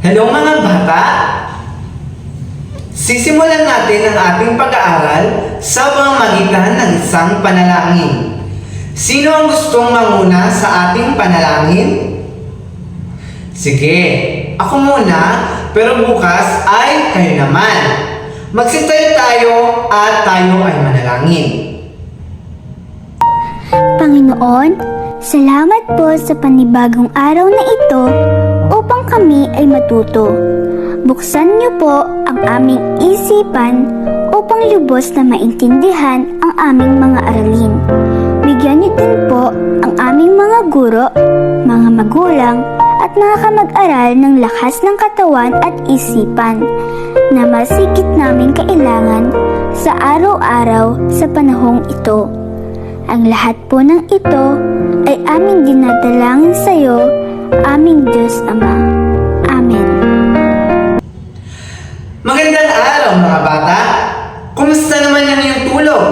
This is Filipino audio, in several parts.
Hello mga bata! Sisimulan natin ang ating pag-aaral sa pamamagitan ng isang panalangin. Sino ang gustong manguna sa ating panalangin? Sige, ako muna, pero bukas ay kayo naman. Magsitayo tayo at tayo ay manalangin. Panginoon, salamat po sa panibagong araw na ito upang kami ay matuto. Buksan niyo po ang aming isipan upang lubos na maintindihan ang aming mga aralin. Bigyan niyo din po ang aming mga guro, mga magulang, at mga kamag-aral ng lakas ng katawan at isipan na masigit namin kailangan sa araw-araw sa panahong ito. Ang lahat po ng ito ay aming dinadalangin sa iyo, aming Diyos Ama. Amen. Magandang araw mga bata! Kumusta naman ang iyong tulog?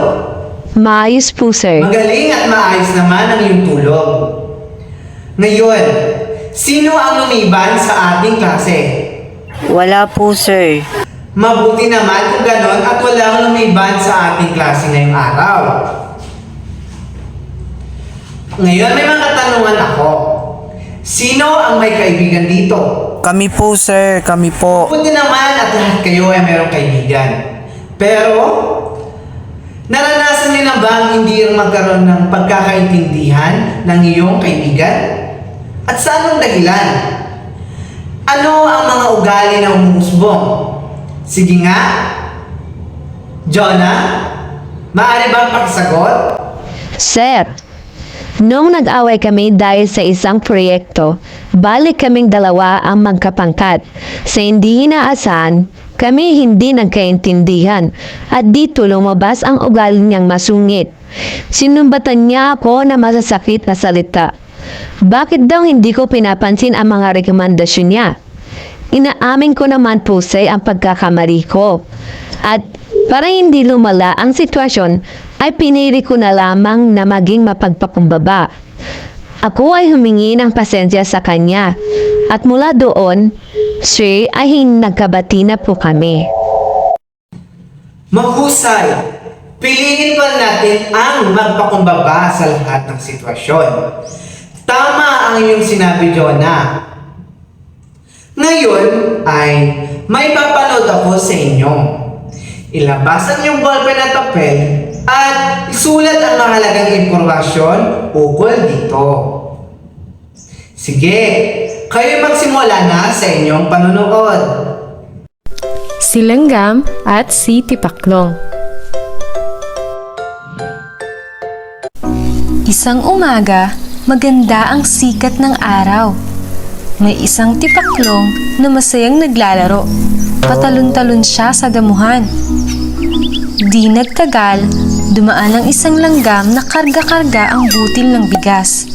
Maayos po, sir. Magaling at maayos naman ang iyong tulog. Ngayon, sino ang lumiban sa ating klase? Wala po, sir. Mabuti naman kung ganon at walang lumiban sa ating klase ngayong araw. Ngayon may mga katanungan ako. Sino ang may kaibigan dito? Kami po, sir. Kami po. Mabuti naman at lahat kayo ay mayroong kaibigan. Pero, naranasan niyo na ba ang hindi magkaroon ng pagkakaintindihan ng iyong kaibigan? At sa anong dahilan? Ano ang mga ugali na umuusbong? Sige nga. Jonah, maaari bang pakisagot? Sir, nung nag-away kami dahil sa isang proyekto, balik kaming dalawa ang magkapangkat. Sa hindi inaasahan, kami hindi nagkaintindihan at dito lumabas ang ugali niyang masungit. Sinumbatan niya ako na masasakit na salita. Bakit daw hindi ko pinapansin ang mga rekomendasyon niya? Inaamin ko naman po sa ang pagkakamali ko. At para hindi lumala ang sitwasyon, ay pinili ko na lamang na maging mapagpakumbaba. Ako ay humingi ng pasensya sa kanya. At mula doon, sir, ay nagkabati na po kami. Mahusay! Piliin pa natin ang magpakumbaba sa lahat ng sitwasyon. Tama ang iyong sinabi, Jonah. Ngayon ay may papanood ako sa inyo. Ilabasan yung ballpen at papel at isulat ang mahalagang impormasyon ukol dito. Sige, kayo magsimula na sa inyong panunood. si Langgam at si Tipaklong. Isang umaga, maganda ang sikat ng araw. May isang tipaklong na masayang naglalaro. Patalon-talon siya sa damuhan. Di nagtagal, dumaan ang isang langgam na karga-karga ang butil ng bigas.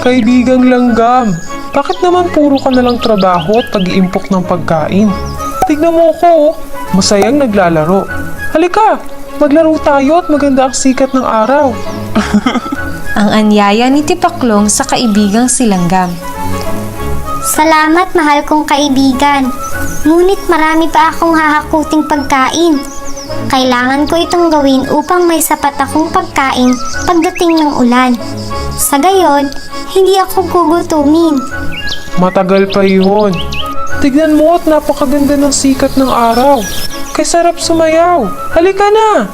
Kaibigang langgam, bakit naman puro ka nalang trabaho at pag-iimpok ng pagkain? Tignan mo ako, oh. masayang naglalaro. Halika, maglaro tayo at maganda ang sikat ng araw. Ang anyaya ni Tipaklong sa kaibigang si Langgam. Salamat mahal kong kaibigan. Ngunit marami pa akong hahakuting pagkain. Kailangan ko itong gawin upang may sapat akong pagkain pagdating ng ulan. Sa gayon, hindi ako gugutumin. Matagal pa yun. Tignan mo at napakaganda ng sikat ng araw. Kay sarap sumayaw. Halika na!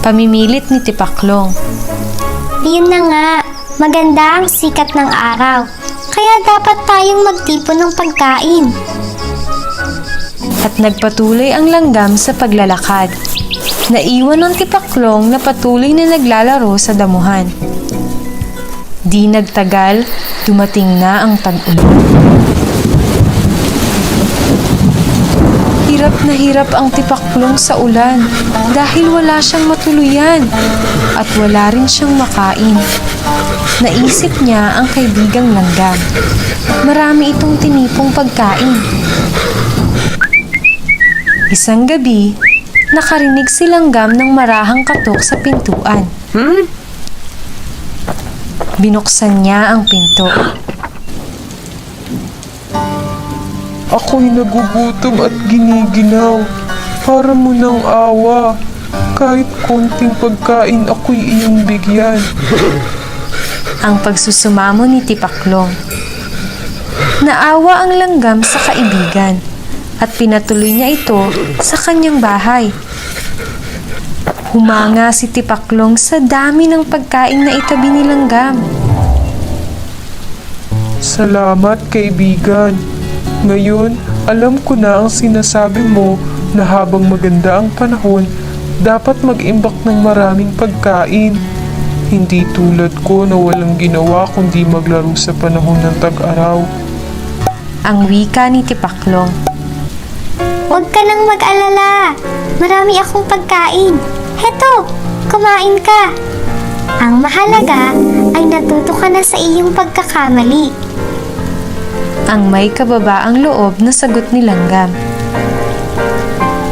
Pamimilit ni Tipaklong. Yun na nga, maganda ang sikat ng araw. Kaya dapat tayong magtipon ng pagkain. At nagpatuloy ang langgam sa paglalakad. Naiwan ng Tipaklong na patuloy na naglalaro sa damuhan. Di nagtagal, dumating na ang tag-ulan. Hirap na hirap ang tipaklong sa ulan dahil wala siyang matuluyan at wala rin siyang makain. Naisip niya ang kaibigang langgam. Marami itong tinipong pagkain. Isang gabi, nakarinig si langgam ng marahang katok sa pintuan. Binuksan niya ang pinto. Ako'y nagugutom at giniginaw. Para mo ng awa. Kahit konting pagkain ako'y iyong bigyan. Ang pagsusumamo ni Tipaklong. Naawa ang langgam sa kaibigan at pinatuloy niya ito sa kanyang bahay. Humanga si Tipaklong sa dami ng pagkain na itabi ni Langgam. Salamat, kaibigan. Ngayon, alam ko na ang sinasabi mo na habang maganda ang panahon, dapat mag-imbak ng maraming pagkain. Hindi tulad ko na walang ginawa kundi maglaro sa panahon ng tag-araw. Ang wika ni Tipaklong. Huwag ka nang mag-alala. Marami akong pagkain. Heto, kumain ka. Ang mahalaga ay natuto ka na sa iyong pagkakamali. Ang may kababaang loob na sagot ni Langgam.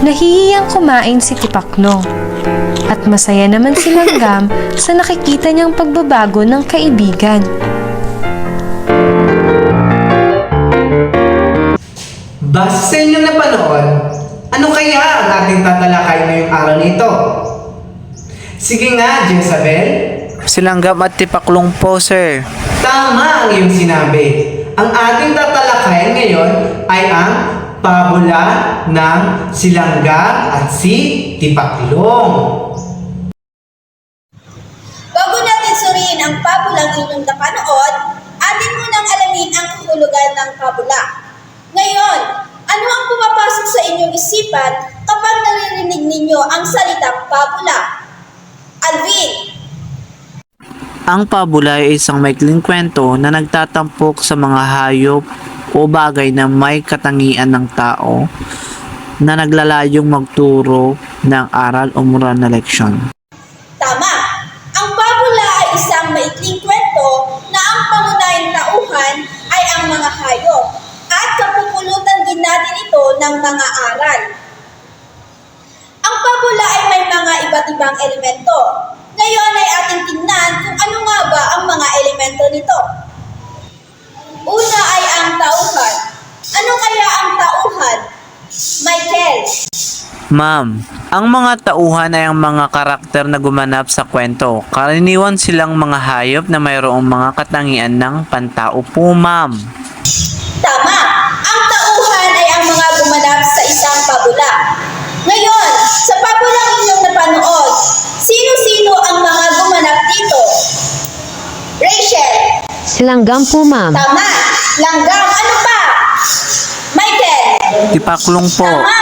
Nahihiyang kumain si Tipaklong. At masaya naman si Langgam sa nakikita niyang pagbabago ng kaibigan. Base sa inyong napanood, ano kaya ang ating tatalakay ngayong araw nito? Sige nga, Jezabel. Silanggam at tipaklong po, sir. Tama ang iyong sinabi. Ang ating tatalakayan ngayon ay ang pabula ng silangga at si Tipaklong. Bago natin suriin ang pabulang inyong napanood, atin munang alamin ang kahulugan ng pabula. Ngayon, ano ang pumapasok sa inyong isipan kapag naririnig ninyo ang salitang pabula? Alvin, Ang pabula ay isang maikling kwento na nagtatampok sa mga hayop o bagay na may katangian ng tao na naglalayong magturo ng aral o moral na leksyon. Ng mga aral. Ang pabula ay may mga iba't ibang elemento. Ngayon ay ating tingnan kung ano nga ba ang mga elemento nito. Una ay ang tauhan. Ano kaya ang tauhan? Michael, Ma'am, ang mga tauhan ay ang mga karakter na gumanap sa kwento. Karaniwan silang mga hayop na mayroong mga katangian ng pantao po, ma'am. Tama! Ang tauhan ay ang mga pabula. Ngayon, sa pabulang inyong napanood, sino-sino ang mga gumanap dito? Rachel, Silanggam po, ma'am. tama. Langgam, ano pa? Michael, Tipaklong po. tama.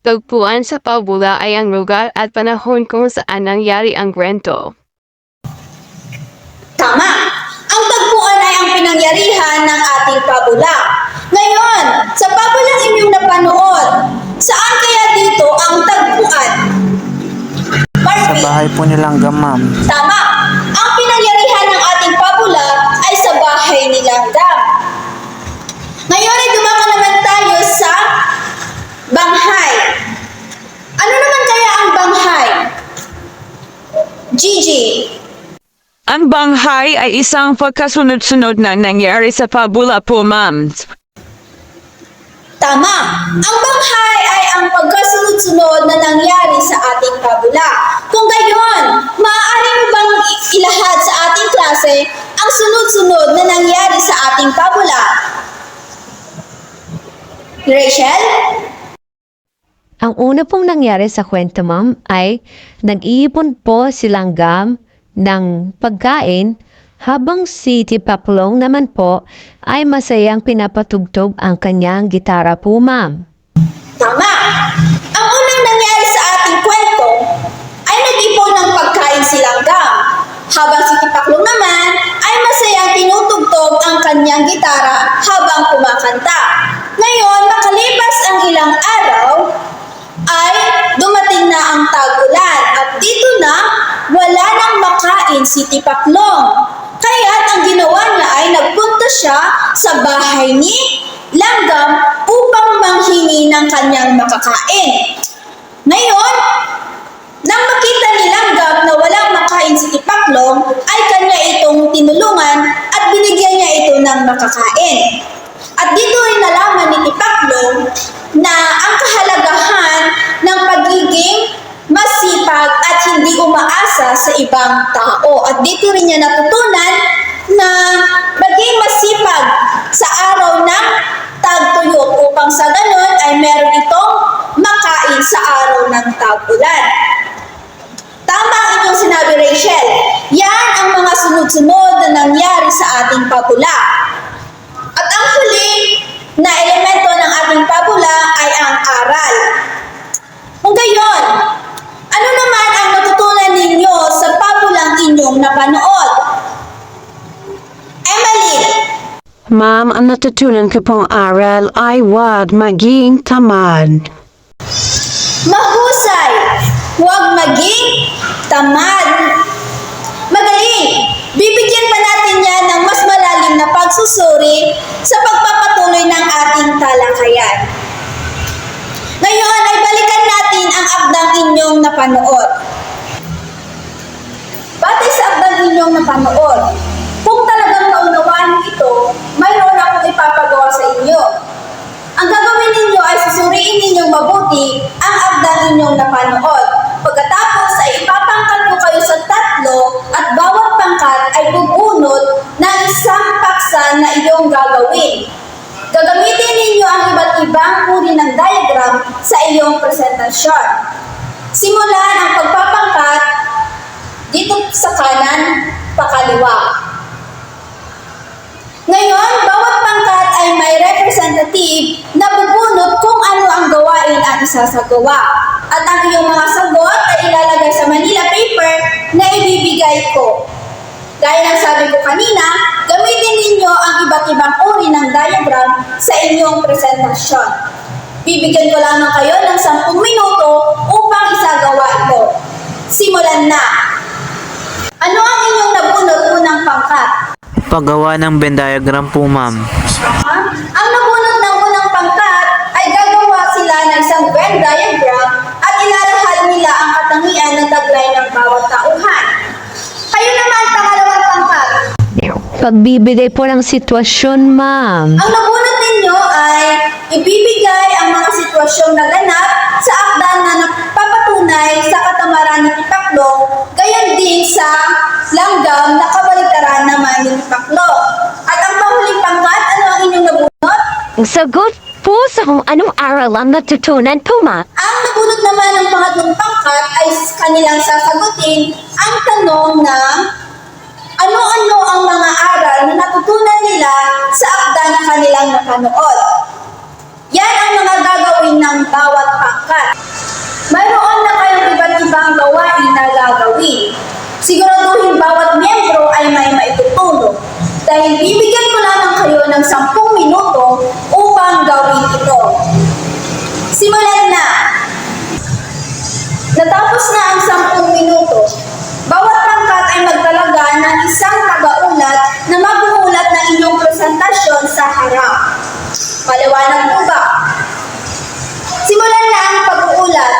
Tagpuan sa pabula ay ang lugar at panahon kung saan nangyari ang kwento. Tama! Ang tagpuan ay ang pinangyarihan ng ating pabula. Ngayon, sa pabulang inyong napanood, saan kaya dito ang tagpuan? Sa bahay po nilang ma'am. tama! Ang pinangyarihan ng ating pabula ay sa bahay ni Langgam. Ngayon ay dumako naman tayo sa banghay. Ano naman kaya ang banghay? Gigi, Ang banghay ay isang pagkasunod-sunod na nangyari sa pabula po, ma'am. Tama! Ang banghay ay ang pagkasunod-sunod na nangyari sa ating pabula. Kung gayon, maaari mo bang ilahad sa ating klase ang sunod-sunod na nangyari sa ating pabula? Rachel? Ang una pong nangyari sa kwento, ma'am, ay nag-iipon po silang gam ng pagkain habang si Tipaklong naman po ay masayang pinapatugtog ang kanyang gitara po, ma'am. Tama! Ang unang nangyari sa ating kwento ay nag-ipon ng pagkain si Langgam. Habang si Tipaklong naman ay masayang tinutugtog ang kanyang gitara habang kumakanta. Ngayon, makalipas ang ilang araw, ay dumating na ang tag-ulan at dito na wala nang makain si Tipaklong. Kaya't ang ginawa niya ay nagpunta siya sa bahay ni Langgam upang manghingi ng ng kanyang makakain. Ngayon, nang makita ni Langgam na walang makain si Tipaklong, ay kanya itong tinulungan at binigyan niya ito ng makakain. At dito ay nalaman ni Tipaklong na ang kahalagahan ng pagiging masipag at hindi umaasa sa ibang tao. At dito rin niya natutunan na maging masipag sa araw ng tagtuyot upang sa ganun ay meron itong makain sa araw ng tag-ulan. Tama ang inyong sinabi, Rachel. Yan ang mga sunod-sunod na nangyari sa ating pabula. At ang huli na elemento ng ating pabula ay ang aral. Kung gayon, ano naman ang natutunan ninyo sa pabulang inyong napanood? Emily, Ma'am, ang natutunan ko pong aral ay wag maging tamad. mahusay, huwag maging tamad. Magaling! Bibigyan pa natin yan ng mas malalim na pagsusuri sa pagpapatuloy ng ating talakayan. Ngayon ay balikan natin ang akdang inyong napanood. Batay sa akdang inyong napanood, kung talagang naunawaan niyo ito, mayroon akong ipapagawa sa inyo. Ay susuriin ninyong mabuti ang akdang inyong napanood. Pagkatapos ay ipapangkat ko kayo sa tatlo at bawat pangkat ay bubunot ng isang paksa na iyong gagawin. Gagamitin ninyo ang iba't ibang uri ng diagram sa iyong presentasyon. Simulan ang pagpapangkat dito sa kanan, pakaliwa. Ngayon, bawat pangkat ay may representative na bubunot kung ano ang gawain ang isasagawa. At ang iyong mga sagot ay ilalagay sa Manila paper na ibibigay ko. Gaya ng sabi ko kanina, gamitin ninyo ang iba't ibang uri ng diagram sa inyong presentasyon. Bibigyan ko lamang kayo ng 10 minuto upang isagawa ito. Simulan na! Ano ang inyong nabunot unang pangkat? Paggawa ng Venn diagram po ma'am. Ang nabunot ng unang pangkat ay gagawa sila ng isang Venn diagram at ilalahad nila ang katangian ng taglay ng bawat tauhan. Kayo naman, pangalawang pangkat. Pagbibigay po ng sitwasyon, ma'am. Ang nabunot ninyo ay ibibigay ang mga sitwasyong naganap sa akda na nagpapatunay sa katamaran ni Tipaklong, gayon din sa langgam na kabaliktaran naman ni Tipaklong. At ang pahuling pangkat, ano ang inyong nabunot? Ang sagot po sa kung anong aral ang natutunan po, ma. Ang nabunot naman ng pangatlong pangkat ay kanilang sasagutin ang tanong ng ano-ano ang mga aral na natutunan nila sa akda na kanilang napanood. Yan ang mga gagawin ng bawat pangkat. Mayroon na kayong iba't ibang gawain na gagawin. Siguraduhin bawat miyembro ay may maitutulong. Dahil bibigyan ko lamang kayo ng 10 minuto upang gawin ito. Simulan na! Natapos na ang 10 minuto. Bawat pangkat ay magtalaga ng isang tagaulat na magbuulat ng inyong presentasyon sa harap. Paliwanag po ba? Simulan na ang pag-uulat.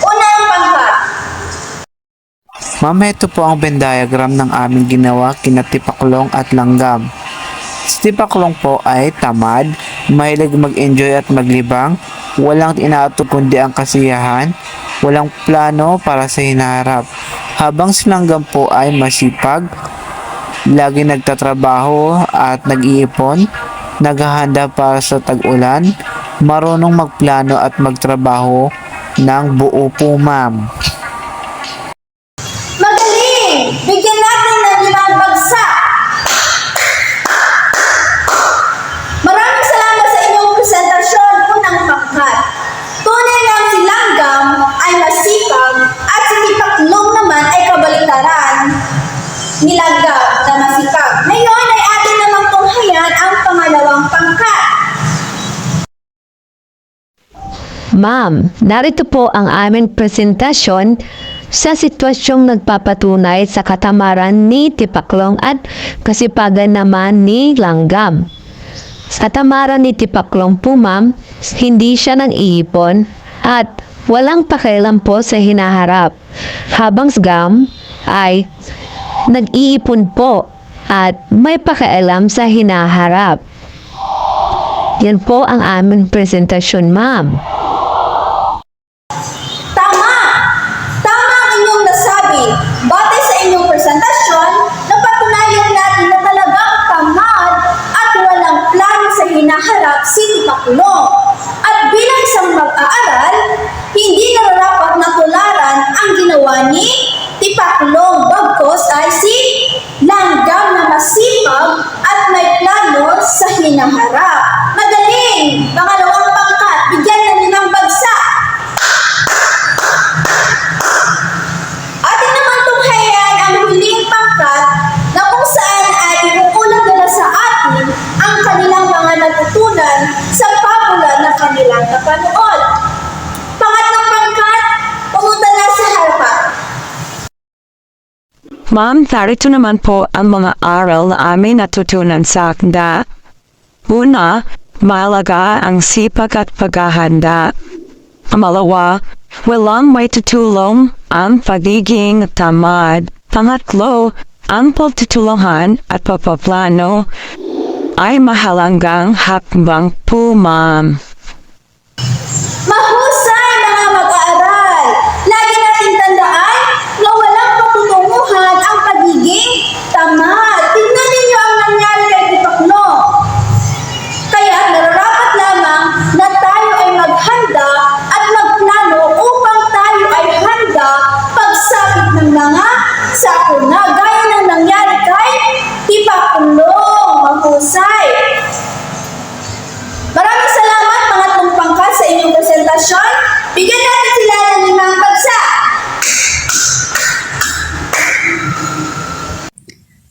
Unang pangkat. Ma'am, ito po ang Venn diagram ng aming ginawa kina Tipaklong at Langgam. Si Tipaklong po ay tamad, mahilig mag-enjoy at maglibang, walang inaatog kundi ang kasiyahan, walang plano para sa hinaharap. Habang si Langgam po ay masipag, lagi nagtatrabaho at nag-iipon, naghahanda para sa tag-ulan, marunong magplano at magtrabaho ng buo po ma'am. Ni Langgam na masipag. Ngayon ay atin namang tunghayan ang pangalawang pangkat. Ma'am, narito po ang aming presentasyon sa sitwasyong nagpapatunay sa katamaran ni Tipaklong at kasipagan naman ni Langgam. Sa tamaran ni Tipaklong po ma'am, hindi siya nang iipon at walang pakialam po sa hinaharap. Habang Sgam ay nag-iipon po at may pakialam sa hinaharap. Yan po ang aming presentasyon, ma'am. Tama! Tama ang inyong nasabi. Batay sa inyong presentasyon, napatunayan natin na talagang tamad at walang plano sa hinaharap si Tipakulong. At bilang isang mag-aaral, hindi na tularan ang ginawa ni hinaharap. Magaling! Pangalawang pangkat, bigyan na limang bagsak. Atin naman tunghayan ang huling pangkat na kung saan ay inuulat nila sa atin ang kanilang mga natutunan sa pabula na kanilang napanood. Pangatlong pangkat, pumunta na sa harapan. Ma'am, narito naman po ang mga aral na aming natutunan sa akda. Una, malaga ang sipag at paghahanda. Pangalawa, walang may tutulong ang pagiging tamad. Pangatlo, ang pagtutulungan at papaplano ay mahalanggang hakbang po, ma'am. Mahusay mga mag-aaral! Lagi nating tandaan na walang patutunguhan ang pagiging tamad. Pagsapit ng mga sakuna gaya ng nangyari kay Tipakno. Mahusay! Maraming salamat mga tumpangkat sa inyong presentasyon. Bigyan natin sila ng limang bagsak.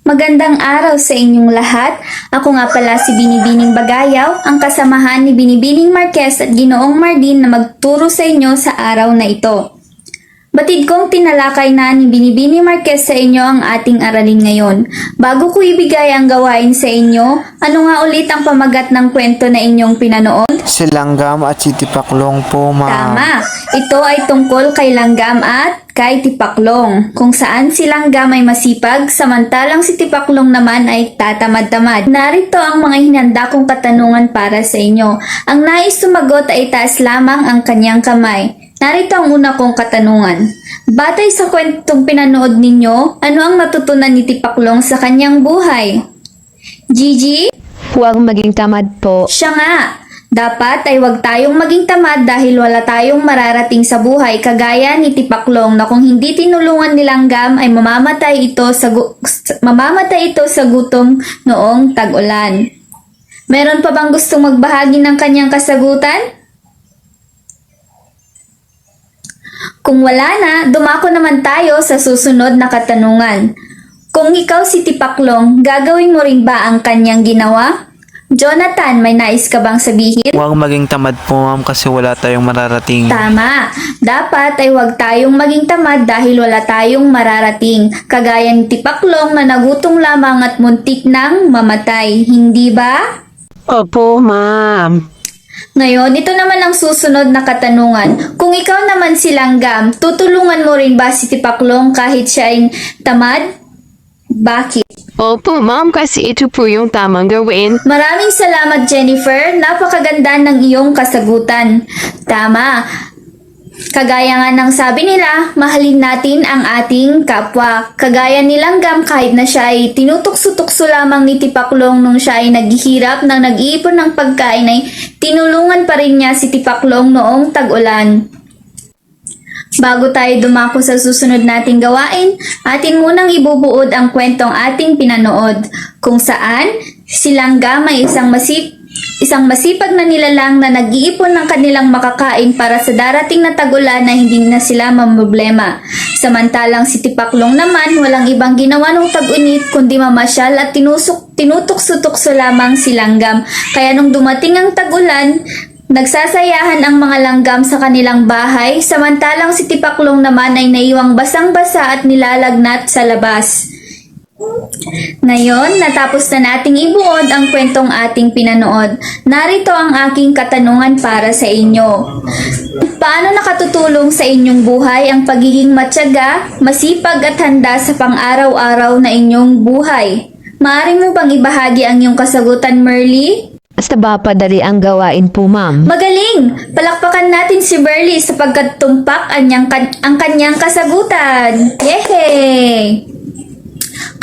Magandang araw sa inyong lahat. Ako nga pala si Binibining Bagayaw, ang kasamahan ni Binibining Marquez at Ginoong Mardin na magturo sa inyo sa araw na ito. Batid kong tinalakay na ni Binibining Marquez sa inyo ang ating aralin ngayon. Bago ko ibigay ang gawain sa inyo, ano nga ulit ang pamagat ng kwento na inyong pinanood? Si Langgam at si Tipaklong po, ma'am. Tama. Ito ay tungkol kay Langgam at kay Tipaklong, kung saan si Langgam ay masipag, samantalang si Tipaklong naman ay tatamad-tamad. Narito ang mga hinanda kong katanungan para sa inyo. Ang nais sumagot ay taas lamang ang kanyang kamay. Narito ang una kong katanungan. Batay sa kwentong pinanood ninyo, ano ang natutunan ni Tipaklong sa kanyang buhay? Gigi? Huwag maging tamad po. Siya nga, dapat ay wag tayong maging tamad dahil wala tayong mararating sa buhay kagaya ni Tipaklong na kung hindi tinulungan ni Langgam ay mamamatay ito sa gu- mamamatay ito sa gutom noong tag-ulan. Meron pa bang gustong magbahagi ng kanyang kasagutan? Kung wala na, dumako naman tayo sa susunod na katanungan. Kung ikaw si Tipaklong, gagawin mo rin ba ang kanyang ginawa? Jonathan, may nais ka bang sabihin? Huwag maging tamad po, ma'am, kasi wala tayong mararating. Tama. Dapat ay huwag tayong maging tamad dahil wala tayong mararating. Kagaya ni Tipaklong na nagutong lamang at muntik nang mamatay. Hindi ba? Opo, ma'am. Ngayon, ito naman ang susunod na katanungan. Kung ikaw naman si Langgam, tutulungan mo rin ba si Tipaklong kahit siya ay tamad? Bakit? Opo, ma'am, kasi ito po yung tamang gawin. Maraming salamat Jennifer, napakaganda ng iyong kasagutan. Tama. Kagaya nga ng sabi nila, mahalin natin ang ating kapwa. Kagaya nilang gam kahit na siya ay tinutukso-tukso lamang ni Tipaklong nung siya ay naghihirap ng nag-iipon ng pagkain ay tinulungan pa rin niya si Tipaklong noong tag-ulan. Bago tayo dumako sa susunod nating gawain, atin munang ibubuod ang kwentong ating pinanood, kung saan silang may isang masip isang masipag na nilalang na nag-iipon ng kanilang makakain para sa darating na tagulan na hindi na sila mamroblema. Samantalang si Tipaklong naman walang ibang ginawa ng tag-unit kundi mamasyal at tinusok, tinutukso-tukso lamang si Langgam. Kaya nung dumating ang tagulan, Nagsasayahan ang mga langgam sa kanilang bahay, samantalang si Tipaklong naman ay naiwang basang-basa at nilalagnat sa labas. Ngayon, natapos na nating ibuod ang kwentong ating pinanood. Narito ang aking katanungan para sa inyo. Paano nakatutulong sa inyong buhay ang pagiging matyaga, masipag at handa sa pang-araw-araw na inyong buhay? Maaari mo bang ibahagi ang iyong kasagutan, Merly? Basta ba padali ang gawain po, ma'am? Magaling! Palakpakan natin si Burley sapagkat tumpak ang, ang kanyang kasagutan. Yehey!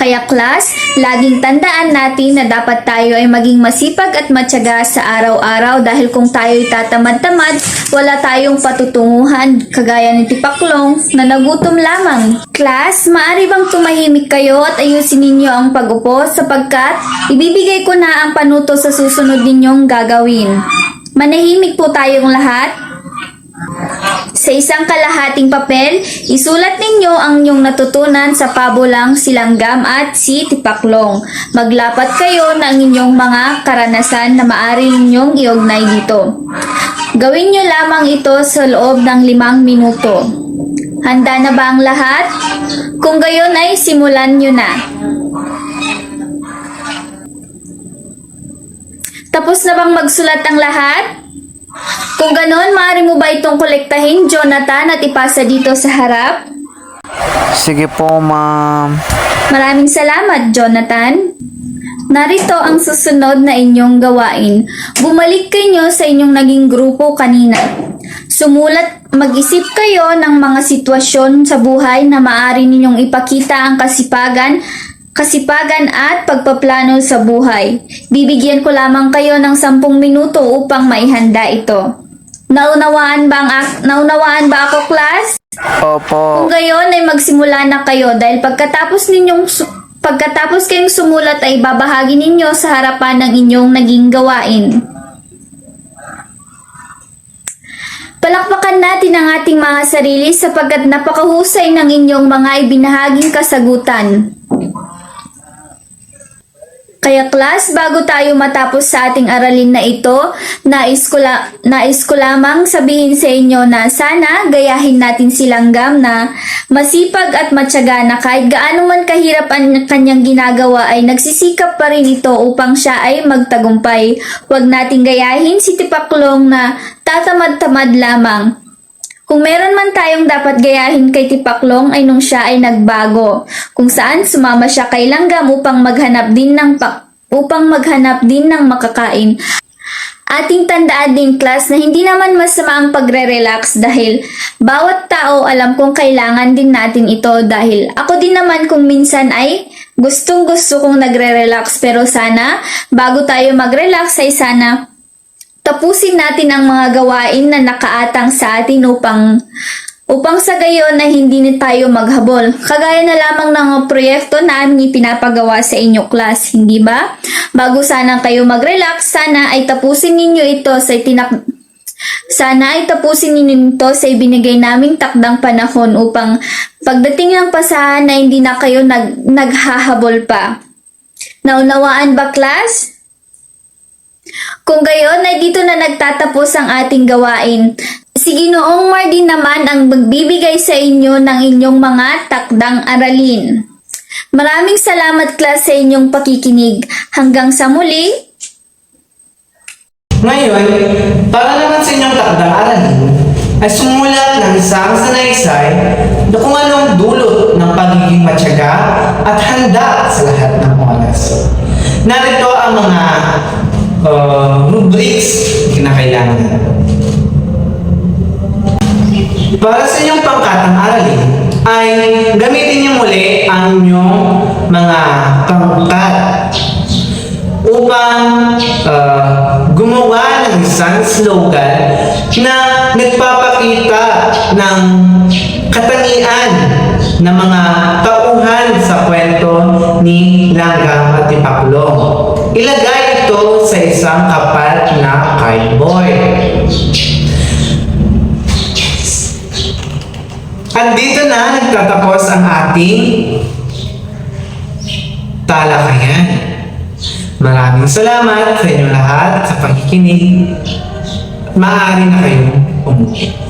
Kaya class, laging tandaan natin na dapat tayo ay maging masipag at matyaga sa araw-araw dahil kung tayo'y tatamad-tamad, wala tayong patutunguhan kagaya ni Tipaklong na nagutom lamang. Class, maaari bang tumahimik kayo at ayusin ninyo ang pag-upo sapagkat ibibigay ko na ang panuto sa susunod ninyong gagawin. Manahimik po tayong lahat sa isang kalahating papel, isulat ninyo ang inyong natutunan sa pabulang silanggam at si Tipaklong. Maglapat kayo ng inyong mga karanasan na maaari ninyong iugnay dito. Gawin nyo lamang ito sa loob ng limang minuto. Handa na ba ang lahat? Kung gayon ay simulan nyo na. Tapos na bang magsulat ang lahat? Kung ganon, maaari mo ba itong kolektahin, Jonathan, at ipasa dito sa harap? Sige po, ma'am. Maraming salamat, Jonathan. Narito ang susunod na inyong gawain. Bumalik kayo sa inyong naging grupo kanina. Sumulat, mag-isip kayo ng mga sitwasyon sa buhay na maaari ninyong ipakita ang kasipagan, kasipagan at pagpaplano sa buhay. Bibigyan ko lamang kayo ng 10 minuto upang maihanda ito. Naunawaan ba, ang ak- naunawaan ba ako, class? Opo. Kung gayon ay magsimula na kayo dahil pagkatapos ninyong su- pagkatapos kayong sumulat ay babahagi ninyo sa harapan ng inyong naging gawain. Palakpakan natin ang ating mga sarili sapagkat napakahusay ng inyong mga ibinahaging kasagutan. Kaya class, bago tayo matapos sa ating aralin na ito, nais ko, la- nais ko lamang sabihin sa inyo na sana gayahin natin si Langgam na masipag at matyaga na kahit gaano man kahirap ang kanyang ginagawa ay nagsisikap pa rin ito upang siya ay magtagumpay. Huwag nating gayahin si Tipaklong na tatamad-tamad lamang. Kung meron man tayong dapat gayahin kay Tipaklong ay nung siya ay nagbago, kung saan sumama siya kay Langgam upang maghanap din ng pa- upang maghanap din ng makakain. Ating tandaan din class na hindi naman masama ang pagre-relax dahil bawat tao alam kong kailangan din natin ito dahil ako din naman kung minsan ay gustong gusto kong nagre-relax pero sana bago tayo mag-relax ay sana tapusin natin ang mga gawain na nakaatang sa atin upang upang sa gayon na hindi na tayo maghabol. Kagaya na lamang ng proyekto na aming ipinapagawa sa inyo class, hindi ba? Bago sana kayo mag-relax, sana ay tapusin ninyo ito sa tinak sana ay tapusin ninyo ito sa ibinigay naming takdang panahon upang pagdating ng pasahan na hindi na kayo nag, naghahabol pa. Naunawaan ba class? Kung gayon ay dito na nagtatapos ang ating gawain. Si Ginoong Martin naman ang magbibigay sa inyo ng inyong mga takdang aralin. Maraming salamat class sa inyong pakikinig. Hanggang sa muli, Ngayon, para naman sa inyong takdang aralin, ay sumulat ng isang sanaysay na kung anong dulot ng pagiging matyaga at handa sa lahat ng oras. Narito ang mga uh, rubrics na kinakailangan. Para sa inyong pangkatang aralin, ay gamitin niyo muli ang inyong mga pangkat upang uh, gumawa ng isang slogan na nagpapakita ng katangian ng mga tauhan sa kwento ni Langgam at Tipaklong. Ilagay ito sa isang kapal na cardboard. At dito na nagtatapos ang ating talakayan. Maraming salamat sa inyong lahat sa pakikinig. Maaari na kayong umuwi.